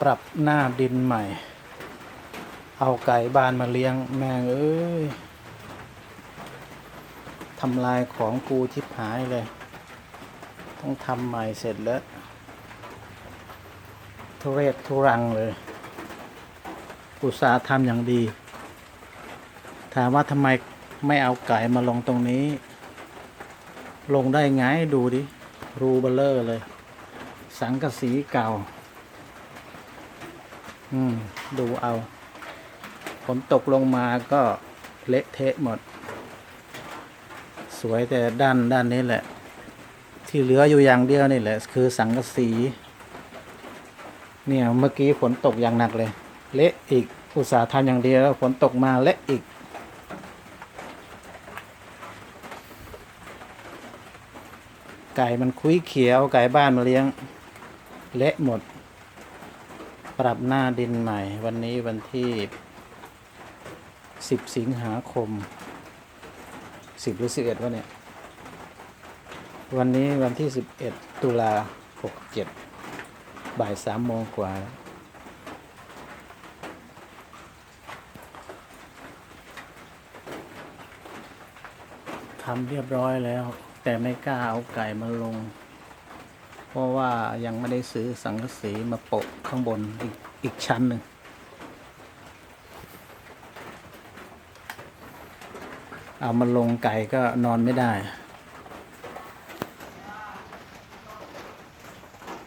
ปรับหน้าดินใหม่ เอาไก่บ้านมาเลี้ยงแม่งเอ้ยทำลายของกูทิพหายเลย ต้องทำใหม่เสร็จแล้วทุเรศทุรังเลย อุตสาห์ทำอย่างดี ถามว่าทำไมไม่เอาไก่มาลงตรงนี้ ลงได้ไงดูดิ รูเบลเลอร์เลย สังกะสีเก่า อืม ดูเอาฝนตกลงมาก็เละเทะหมด สวยแต่ด้านด้านนี้แหละ ที่เหลืออยู่อย่างเดียวนี่แหละ คือสังกะสี เนี่ยเมื่อกี้ฝนตกอย่างหนักเลย เละอีกอุตสาห์ทำอย่างเดียวแล้วฝนตกมาเละอีกไก่มันคุยเขียวไก่บ้านมาเลี้ยง เละหมด ปรับหน้าดินใหม่ วันนี้วันที่สิบสิงหาคมสิบหรือสิบเอ็ดวะเนี่ย วันนี้วันที่สิบเอ็ดตุลาหกเจ็ดบ่ายสามโมงกว่า ทำเรียบร้อยแล้ว แต่ไม่กล้าเอาไก่มาลง ราะว่ายังไม่ได้ซื้อสังกะสีมาโปะข้างบนอีกอีกชั้นหนึ่งเอามาลงไก่ก็นอนไม่ได้